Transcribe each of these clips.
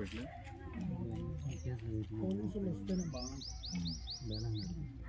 Case పెట్టలే పోలీసులు వస్తేనే బాగుంటుంది.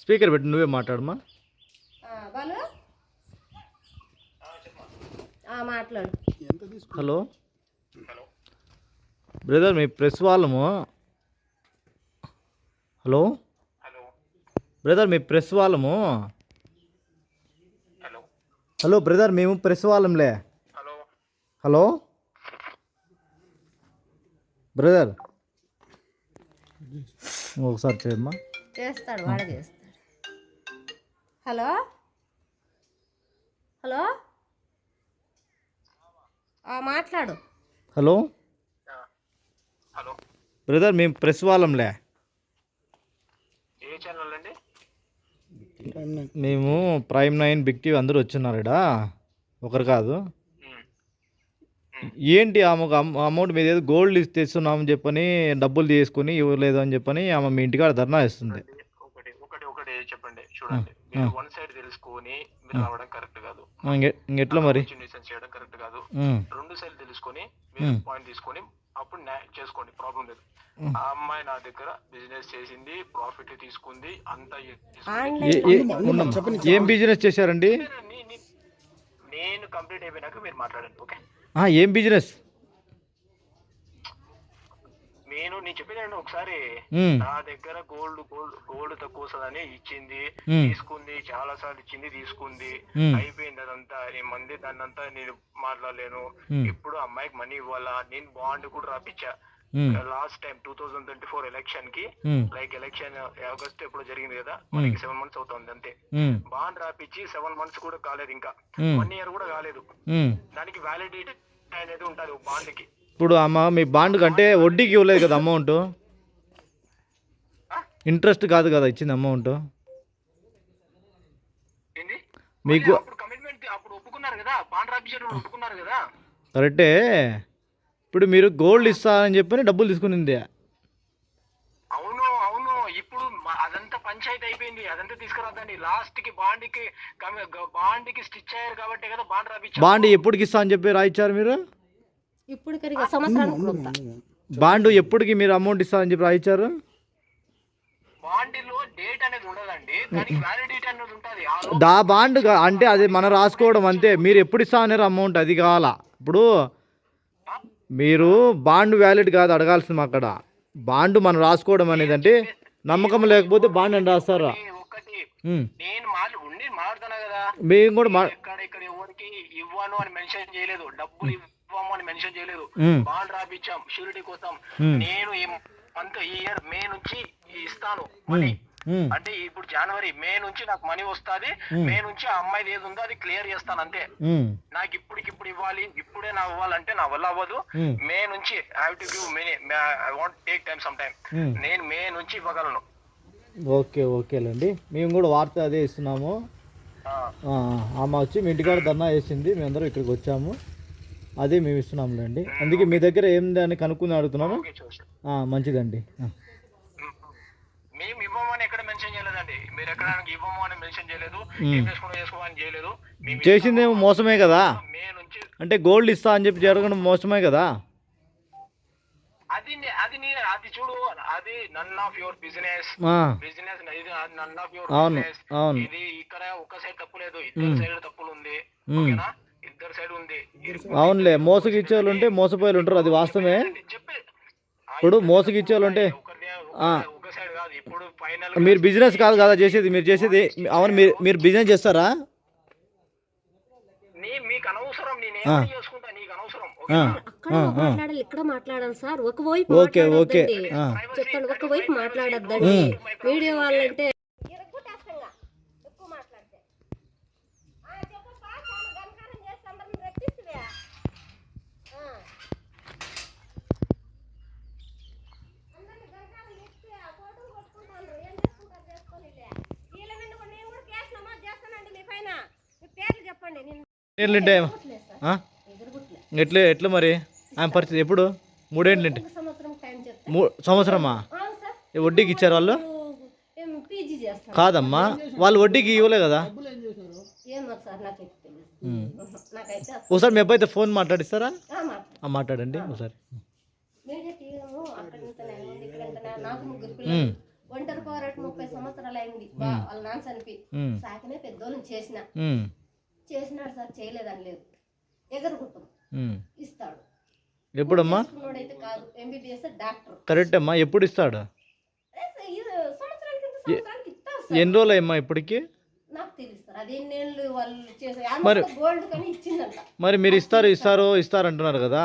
స్పీకర్ పెట్టి నువ్వే మాట్లాడమా వాళ్ళు మాట్లాడు. ఎంత తీసుకు హలో? బ్రదర్ మీ ప్రెస్ వాళ్ళము. హలో? బ్రదర్ మీ ప్రెస్ వాళ్ళము. హలో. బ్రదర్ మేము ప్రెస్ వాళ్ళంలే. హలో. బ్రదర్. ఒకసారి చేయమ్మా. చేస్తాడు వాడే చేస్తాడు. హలో? హలో? మాట్లాడు. హలో? హలో. బ్రదర్ మేము ప్రెస్ వాళ్ళంలే. ఏ ఛానల్ అండి? మేము ప్రైమ్ నైన్ బిగ్ టీవీ అందరూ వచ్చిన్నారు ఇక్కడ ఒకరు కాదు. ఏంటి అమ- అమౌంట్ మీద ఏదో గోల్డ్ తెస్తున్నామని చెప్పని డబ్బులు తీసుకుని ఇవ్వలేదు అని చెప్పని ఆమె మీ ఇంటికాడ ధర్నా ఇస్తుంది ఒకటి ఒకటి ఒకటి చెప్పండి చూడండి. మీరు వన్ సైడ్ తెలుసుకొని మీరు రావడం కరెక్ట్ కాదు. ఇంకెట్లా మరి? చేయడం కరెక్ట్ కాదు. రెండు సైడ్ తెలుసుకొని మీరు పాయింట్ తీసుకొని అప్పుడు చేసుకోండి. ప్రాబ్లం లేదు. ఆ అమ్మాయి నా దగ్గర బిజినెస్ చేసింది ప్రాఫిట్ తీసుకుంది అంతా ఏ- బిజినెస్ చేశారండి? నేను కంప్లీట్ అయిపోయినాక మీరు మాట్లాడండి ఓకే ఆ, ఏం బిజినెస్ నేను నేను చెప్పేదండి ఒకసారి నా దగ్గర గోల్డ్ గోల్డ్ గోల్డ్ తక్కువ వస్తుందని ఇచ్చింది. తీసుకుంది చాలా సార్లు ఇచ్చింది తీసుకుంది. అయిపోయింది అదంతా. నేను మంది దాన్ని అంతా నేను మాట్లాడలేను. ఇప్పుడు అమ్మాయికి మనీ ఇవ్వాలా? నేను బాండ్ కూడా రాపిచ్చా. Last time two thousand twenty four ఎలక్షన్కి లైక్ ఎలక్షన్ ఆగస్ట్ ఎప్పుడు జరిగింది కదా మనకి సెవెన్ మంత్స్ అవుతుంది అంతే. బాండ్ రాపిచ్చి సెవెన్ మంత్స్ కూడా కాలేదు ఇంకా. వన్ ఇయర్ కూడా కాలేదు. దానికి వ్యాలిడిటీ అనేది ఉంటుంది బాండ్కి. ఇప్పుడు అమ్మ మీ బాండ్ కంటే వడ్డీకి ఇవ్వలేదు కదా అమౌంట్? ఇంట్రెస్ట్ కాదు కదా ఇచ్చింది అమౌంట్? మీకు మళ్ళీ అప్పుడు కమిట్మెంట్ అప్పుడు ఒప్పుకున్నారు కదా? బాండ్ రాపించేటప్పుడు ఒప్పుకున్నారు కదా? కరెక్టే. ఇప్పుడు మీరు గోల్డ్ ఇస్తారని చెప్పని డబ్బులు తీసుకునింది. అవును అవును. ఇప్పుడు అదంతా పంచాయతీ అయిపోయింది. అదంతా తీసుకురాదండి లాస్ట్కి బాండ్కి బాండ్కి స్టిచ్ అయ్యారు కాబట్టి కదా బాండ్ రాపించారు బాండ్ ఎప్పటికి ఇస్తా అని చెప్పి రాయిచ్చారు మీరు? ఇప్పుడు సంవత్సరానికి కొంత బాండ్ ఎప్పటికి మీరు అమౌంట్ ఇస్తా అని చెప్పి రాయిచ్చారు? బాండ్లో డేట్ అనేది ఉండదండి దానికి వ్యాలిడిటీ అనేది ఉంటది. ఆ లోపు దా బాండ్ గా- అంటే అది మనం రాసుకోవడం అంతే. మీరు ఎప్పుడు ఇస్తా అన్నారు అమౌంట్ అది కావాలా? ఇప్పుడు మీరు బాండ్ వ్యాలిడ్ కాదు అడగాల్సింది అక్కడ. బాండ్ మనం రాసుకోవడం అనేది అంటే నమ్మకం లేకపోతే బాండ్ అని రాస్తారా? ఒకటి ఉమ్. నేను మాట్లా ఉండి మాట్లాడుతున్నా కదా? మేము కూడా మా ఎక్కడ ఇక్కడ ఎవరికి ఇవ్వను అని మెన్షన్ చేయలేదు. డబ్బులు ఇవ్వము అని మెన్షన్ చేయలేదు. బాండ్ రాపిచ్చాం షూరిటీ కోసం. నేను ఈ మంత్ ఈ ఇయర్ మే నుంచి ఇస్తాను మనీ. అంటే ఇప్పుడు జనవరి మే నుంచి నాకు మనీ వస్తుంది. మే నుంచి ఆ అమ్మాయిది ఏది ఉందో అది క్లియర్ చేస్తాను అంతే. నాకు ఇప్పటికిప్పుడు ఇవ్వాలి ఇప్పుడే నాకు ఇవ్వాలంటే నా వల్ల అవ్వదు. మే నుంచి I have to give May I want take time some time. నేను మే నుంచి ఇవ్వగలను. ఓకే ఓకేలేండి. మేము కూడా వార్త అదే ఇస్తున్నాము. ఆమె వచ్చి మీ ఇంటికాడ ధర్నా వేసింది మేమందరం ఇక్కడికి వచ్చాము. అదే మేము ఇస్తున్నాములేండి అందుకే మీ దగ్గర ఏంది అని కనుక్కుని అడుగుతున్నాము? మంచిదండి. మేము ఇవ్వమని ఎక్కడ మెన్షన్ చేయలేదండి. మీరు ఎక్కడ ఇవ్వము అని మెన్షన్ చేయలేదు. ఏం చేసుకుని చేసుకోమని చేయలేదు. చేసిందేమో మోసమే కదా? అంటే గోల్డ్ ఇస్తా అని చెప్పి జరగడం మోసమే కదా? అది అది అది చూడు అది none of your business business ఇది నన్ ఆఫ్ యువర్ బిజినెస్ ఇది ఇక్కడ ఒక సైడ్ తప్పు లేదు ఇద్దరు సైడ్ తప్పులు ఉంది. ఓకేనా? అవునులే మోసగిచ్చే వాళ్ళు ఉంటే మోసపోయేలు ఉంటారు అది వాస్తవమే. ఇప్పుడు మోసగిచ్చే వాళ్ళు ఉంటే మీరు బిజినెస్ కాదు కదా చేసేది మీరు చేసేది అవును మీరు మీరు బిజినెస్ చేస్తారా? మాట్లాడాలి ఇక్కడ మాట్లాడాలి సార్. ఒకవైపు ఓకే ఓకే. ఒకవైపు మాట్లాడొద్దండి. వీడియో వాళ్ళంటే ఎక్కువ మాట్లాడితే ఆ, చెప్పప్పా, చాలా ఘనకారం చేసి అందరిని రప్పిస్తువే. ఆ. అందరిని ఘనకారం చేస్తే ఆ ఫోటోలు కొట్టుకుంటాండ్రు. ఏం చేసుకుంటారు చేసుకోనీలే. వీళ్ళ మీద కూడా నేను కూడా కేసు నమోదు చేస్తానండి మీ పైన మీ పేర్లు చెప్పండి నేను ఏంటంటే ఎదురుగుట్లే సార్ ఆ? ఎట్లా ఎట్లా మరి? ఆమె పరిస్థితి ఎప్పుడు? మూడేంటి ఒక సంవత్సరం టైం చెప్తే. మూ సంవత్సరమా? వడ్డీకి ఇచ్చారు వాళ్ళు? కాదమ్మా వాళ్ళు వడ్డీకి ఇవ్వలే కదా? ఒకసారి మీ అబ్బాయితో ఫోన్ మాట్లాడిస్తారా? మాట్లాడండి ఒకసారి. ఒంటరి పోరాటం ముప్పై సంవత్సరాలు అయింది. వాళ్ళ నాన్న చనిపి సాకనే పెద్దోళ్ళని చేసిన. చేసినాడు సార్ చేయలేదని లేదు. ఎగరగొట్టం. ఇస్తాడు. ఎప్పుడమ్మా? కాదు ఎంబీబీఎస్ డాక్టర్. కరెక్ట్ అమ్మా ఎప్పుడు ఇస్తాడు ఎన్ని రోజులు అమ్మా ఇప్పటికి మరి- గోల్డ్ కానీ ఇచ్చిందంట. మరి మీరు ఇస్తారు ఇస్తారు ఇస్తారు అంటున్నారు కదా.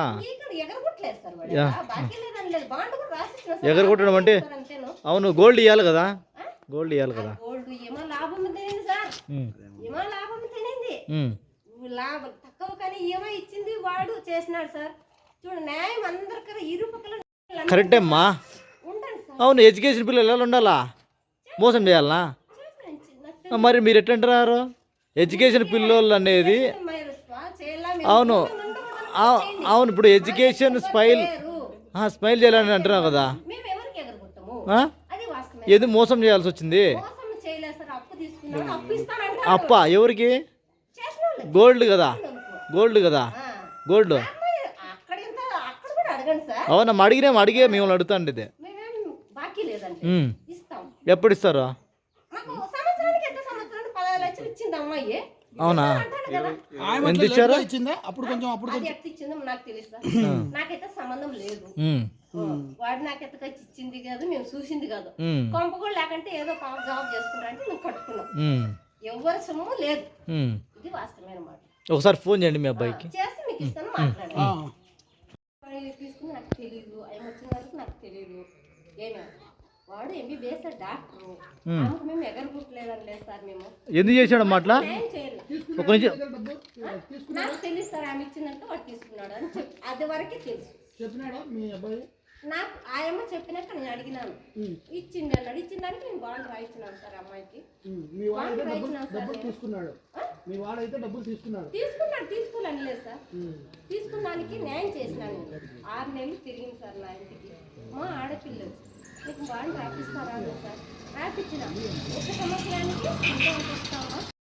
ఎగరగొట్టడం అంటే అవును గోల్డ్ ఇవ్వాలి కదా? గోల్డ్ ఇవ్వాలి కదా? ఏమో లాభం. తక్కువ కానీ ఏమో ఇచ్చింది వాడు చేసినాడు సార్. చూడు న్యాయం అందరికీ ఇరు పక్కల కరెక్టే అమ్మా. అవును ఎడ్యుకేషన్ పిల్లలు ఎలా ఉండాలా? మోసం చేయాలనా మరి మీరు ఎట్టంటారు ఎడ్యుకేషన్ పిల్లోళ్ళు అనేది అవును. అవును ఇప్పుడు ఎడ్యుకేషన్ స్మైల్ లేరు. స్మైల్ చేయాలని అంటున్నావు కదా. ఏది మోసం చేయాల్సి వచ్చింది? అప్పు ఎవరికి? గోల్డ్ కదా. గోల్డ్ కదా. గోల్డ్? అమ్మాయి అక్కడ ఎంత అక్కడ కూడా అడగండి సార్. అవునా అడిగినాం అడిగే మిమ్మల్ని అడుగుతాండి ఇది. మేమేం ఎప్పుడు ఇస్తారు? అవునా? ఎంత ఇచ్చారు? అప్పుడు కొంచెం అప్పుడు ఇచ్చిందో నాకు తెలుసు సార్. నాకైతే సంబంధం లేదు. వాడు నాకు ఎత్తకొచ్చి ఇచ్చింది కాదు మేము చూసింది కాదు. కొంప కూడా లేకంటే ఏదో పాప జాబ్ చేసుకుంటా అంటే మేము కట్టుకున్నాం. ఉమ్, ఎవరి సొమ్ము లేదు. ఇది వాస్తవమైన మాట. ఒకసారి ఫోన్ చేయండి మీ అబ్బాయికి. చేస్తే మీకు ఇస్తాను మాట్లాడండి. తీసుకుని నాకు తెలియదు ఆయన వచ్చిన వరకు నాకు తెలియదు ఏమే? వాడు ఎంబీబీఎస్ డాక్టర్. ఆమెకు మేము ఎగరగొట్టలేదని లేదు సార్ మేము. ఎందుకు న్యాయం చేయాలి ఒక నిమిషం. నాకు తెలుసు సార్ ఆమె ఇచ్చినంత వాడు తీసుకున్నాడు అని చెప్పి అది వరకే తెలుసు. చెప్పినాడా మీ అబ్బాయి? నాకు ఆయమ్మ చెప్పినాక నేను అడిగినాను. ఇచ్చింది అన్నాడు ఇచ్చిన దానికి నేను బాండ్ రాయించినాను సార్ అమ్మాయికి. మీ బాండ్ డబ్బులు. తీసుకున్నాడు. మీ వాడైతే డబ్బులు తీసుకున్నాడు. తీసుకున్నాడు తీసుకోవాలని లేదు సార్. తీసుకున్నానికి న్యాయం చేసినాను. నేను. ఆరు నెలలు తిరిగింది సార్ నా ఇంటికి. మా ఆడపిల్లలు. నీకు బాండ్ రాపిస్తారా సార్. రాపిచ్చిన. ఒక సంవత్సరానికి